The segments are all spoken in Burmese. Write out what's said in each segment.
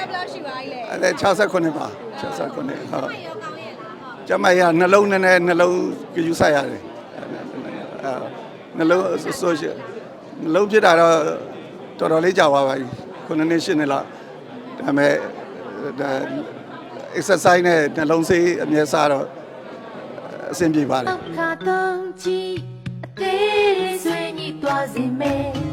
ဘယ်လောက်ရှိပါလဲအဲ့ဒါ69ပါ69ဟုတ်မရောကောင်းရဲ့လားဟုတ်ကျမရနှလုံးနဲ့နဲ့နှလုံးယူဆိုင်ရတယ်အဲနှလုံးဆိုရှယ်နှလုံးဖြစ်တာတော့တော်တော်လေးကြာသွားပါပြီခုနှစ်နှစ်ရှစ်နှစ်လောက်ဒါပေမဲ့ဒါ exercise နဲ့နှလုံးဆေးအမြဲစားတော့အဆင်ပြေပါတယ်ခါတုံးချီအသေးဆွေးညှိသွားစေမယ်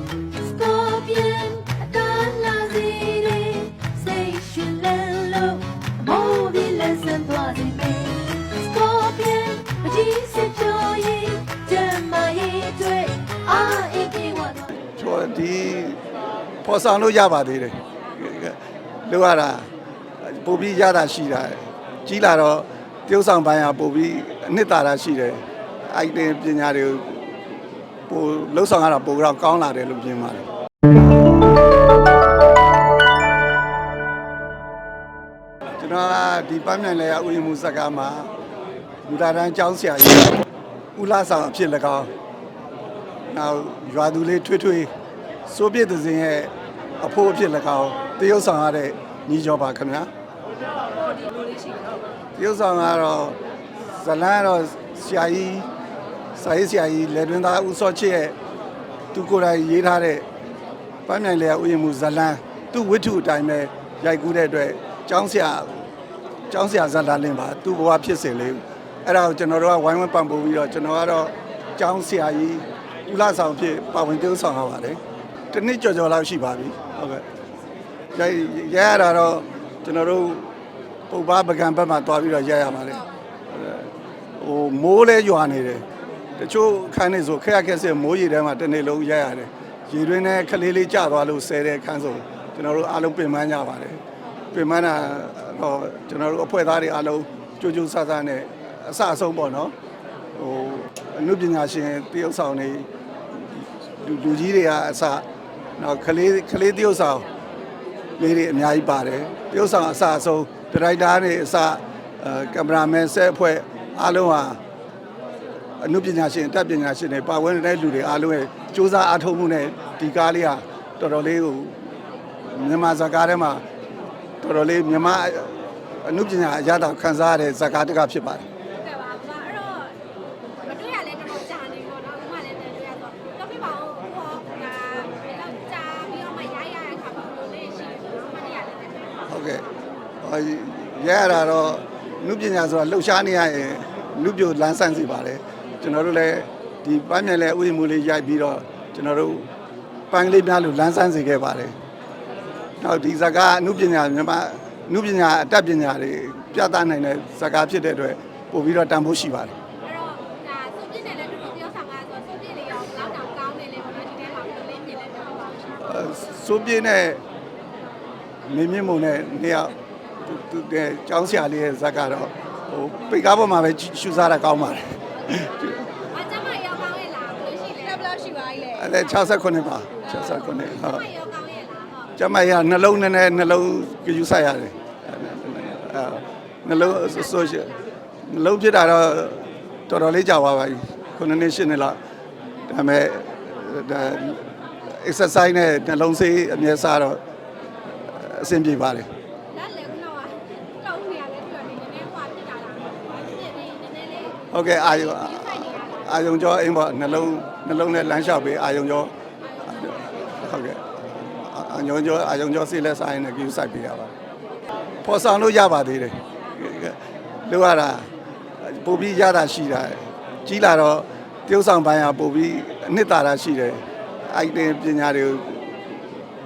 ပေါ်ဆောင်လို့ရပါသေးတယ်လို့ရတာပို့ပြီးရတာရှိတာကြီးလာတော့တရုပ်ဆောင်ပိုင်းကပို့ပြီးအနှစ်သာရရှိတယ်အိုက်တင်ပညာတွေကိုပို့လှုပ်ဆောင်ရတာပို့တော့ကောင်းလာတယ်လို့မြင်ပါတယ်ကျွန်တော်ကဒီပန်းမြိုင်လဲဥယျာဉ်မှုစကားမှာလူသားတန်းကျောင်းဆရာကြီးဦးလာဆောင်အဖြစ်၎င်းနောက်ရွာသူလေးထွေးထွေး စိုးပြည့်သူစင်ရဲ့အဖိုးအဖြစ်၎င်းတရုတ်ဆောင်ရတဲ့ညီကျော်ပါခင်ဗျာတရုတ်ဆောင်ကတော့ဇလန်းကတော့ဆရာကြီးစာရေးဆရာကြီးလက်တွင်သားဦးစောချစ်ရဲ့သူကိုယ်တိုင်ရေးထားတဲ့ပန်းမြိုင်လေဥယျာဉ်မှုဇလန်းသူ့ဝိထုအတိုင်းပဲရိုက်ကူးတဲ့အတွက်ကျောင်းဆရာကျောင်းဆရာဇလန်းလင်းပါသူ့ဘဝဖြစ်စဉ်လေးအဲ့ဒါကိုကျွန်တော်တို့ကဝိုင်းဝန်းပံ့ပိုးပြီးတော့ကျွန်တော်ကတော့ကျောင်းဆရာကြီးဦးလာဆောင်ဖြစ်ပါဝင်ပြုဆောင်ရပါတယ်။ တစ်နှစ်ကျော်ကျော်လောက်ရှိပါပြီ။ဟုတ်ကဲ့။ရိုက်ရရတာတော့ကျွန်တော်တို့ပုပ္ပပကံဘက်မှာတွားပြီးတော့ရရပါတယ်။ဟိုမိုးလဲရွာနေတယ်။တချို့ခန်းနေဆိုခက်ရခက်စစ်မိုးရေထဲမှာတစ်နေ့လုံးရရတယ်။ရေတွင်းနဲ့ခလေးလေးကျသွားလို့ဆဲတဲ့ခန်းဆိုကျွန်တော်တို့အားလုံးပင်ပန်းကြပါတယ်။ပင်ပန်းတာတော့ကျွန်တော်တို့အဖွဲ့သားတွေအားလုံးကြိုးကြိုးဆဆနဲ့အဆအဆုံးပေါ့နော်။ဟိုအနုပညာရှင်တရုပ်ဆောင်နေလူလူကြီးတွေကအစ နောက်ကလေးကလေးတရုပ်ဆောင်လေးတွေအများကြီးပါတယ်တရုပ်ဆောင်အစအဆုံးဒရိုက်တာတွေအစအဲကင်မရာမန်ဆက်အဖွဲ့အားလုံးဟာအနုပညာရှင်တက်ပညာရှင်တွေပါဝင်တဲ့လူတွေအားလုံးရဲ့စူးစမ်းအားထုတ်မှုနဲ့ဒီကားလေးဟာတော်တော်လေးကိုမြန်မာဇာတ်ကားထဲမှာတော်တော်လေးမြန်မာအနုပညာအရသာခံစားရတဲ့ဇာတ်ကားတစ်ကားဖြစ်ပါတယ် ကဲပါဘာအဲ့တော့မတွေ့ရလဲတော်တော်ကြာနေတော့တော့ဥမလည်းတွေ့ရတော့တော့ပြပါဦးဟောဒါဘယ်လောက်ကြာပြီးတော့မှရရရခါဘလို့လေးရှိတယ်ဆိုတော့မနေ့ကလည်းတွေ့ပါ ဟုတ်ကဲ့ဟော ရရတာတော့နုပညာဆိုတာလှုပ်ရှားနေရရင်နုပြိုလန်းဆန်းစီပါတယ်ကျွန်တော်တို့လည်းဒီပန်းမြန်လဲဥယျာဉ်မူလေးရိုက်ပြီးတော့ကျွန်တော်တို့ပန်းကလေးများလို့လန်းဆန်းစေခဲ့ပါတယ်နောက်ဒီဇာကားအနုပညာမြန်မာအနုပညာအတတ်ပညာတွေပြသနိုင်တဲ့ဇာကားဖြစ်တဲ့အတွက်ပို့ပြီးတော့တန်ဖိုးရှိပါတယ်အဲ့တော့ဒါစုပြည့်နေလဲတော်တော်ပြောဆောင်တာဆိုစုပြည့်လေးရောလောက်တောင်ကောင်းနေလေပေါ့နော်ဒီထဲမှာဘယ်လိုလေးမြင်လဲပြောပါဦးရှင်အဲစိုးပြင်းနဲ့မင်းမြင့်မုံနဲ့နေရာ သူသူတဲ့ကျောင်းဆရာလေးရဲ့ဇာတ်ကတော့ဟိုပိတ်ကားပေါ်မှာပဲရှူစားတာကောင်းပါတယ်အကျမရောကောင်းရဲ့လားဘယ်လိုရှိလဲဘယ်လောက်ရှိပါလဲအဲ့ဒါ69ပါ69ဟုတ်မရောကောင်းရဲ့လားဟုတ်ကျမရနှလုံးနဲ့နဲ့နှလုံးယူဆိုင်ရတယ်အဲနှလုံးဆိုရှယ်နှလုံးဖြစ်တာတော့တော်တော်လေးကြာသွားပါပြီခုနှစ်နှစ်ရှစ်နှစ်လောက်ဒါပေမဲ့ဒါ exercise နဲ့နှလုံးဆေးအမြဲစားတော့အဆင်ပြေပါတယ် လက်လည်းခုနကတောင်းနေရလဲပြောနေနည်းနည်းဟွာဖြစ်တာလားပြည့်ပြီးနည်းနည်းလေး ဟုတ်ကဲ့အာယုံအာယုံကျော်အိမ်ပေါ့နှလုံးနှလုံးနဲ့လမ်းလျှောက်ပေးအာယုံကျော်ဟုတ်ကဲ့အာယုံကျော်အာယုံကျော်ဆေးလက်ဆိုင်နဲ့ကြည့်ဆိုင်ပေးရပါတယ်ပေါ်ဆောင်လို့ရပါသေးတယ်လို့ရတာပို့ပြီးရတာရှိတာကြီးလာတော့တရုပ်ဆောင်ပိုင်းကပို့ပြီးအနှစ်သာရရှိတယ်အိုက်တင်ပညာတွေကို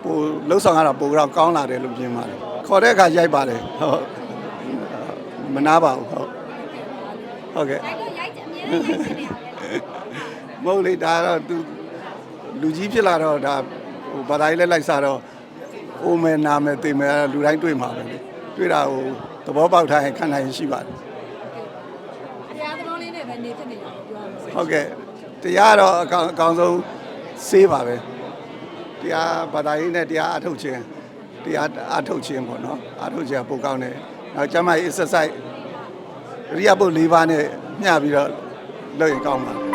ပို့လှုပ်ဆောင်ရတာပို့တော့ကောင်းလာတယ်လို့မြင်ပါတယ်ခေါ်တဲ့အခါရိုက်ပါတယ်ဟုတ်မနာပါဘူးဟုတ် ဟုတ်ကဲ့ရိုက်လို့ရိုက်ကြအမြဲတမ်းရိုက်နေရတယ်မဟုတ်လေဒါတော့သူလူကြီးဖြစ်လာတော့ဒါဟိုဘာသာရေးလက်လိုက်စားတော့အိုမယ်နာမယ်သိမယ်လူတိုင်းတွေ့မှာပဲလေတွေ့တာဟိုသဘောပေါက်ထားရင်ခံနိုင်ရင်ရှိပါတယ်တရားသဘောလေးနဲ့ပဲနေဖြစ်နေတာပြောရမယ်ဟုတ်ကဲ့တရားတော့အကောင်အကောင်ဆုံးစေးပါပဲတရားဘာသာရေးနဲ့တရားအထုတ်ခြင်းတရားအထုတ်ခြင်းပေါ့နော်အထုတ်ခြင်းကပိုကောင်းတယ်နောက်ကျမ်းမာရေး exercise ရိယပုတ်၄ပါးနဲ့မျှပြီးတော့လုပ်ရင်ကောင်းပါ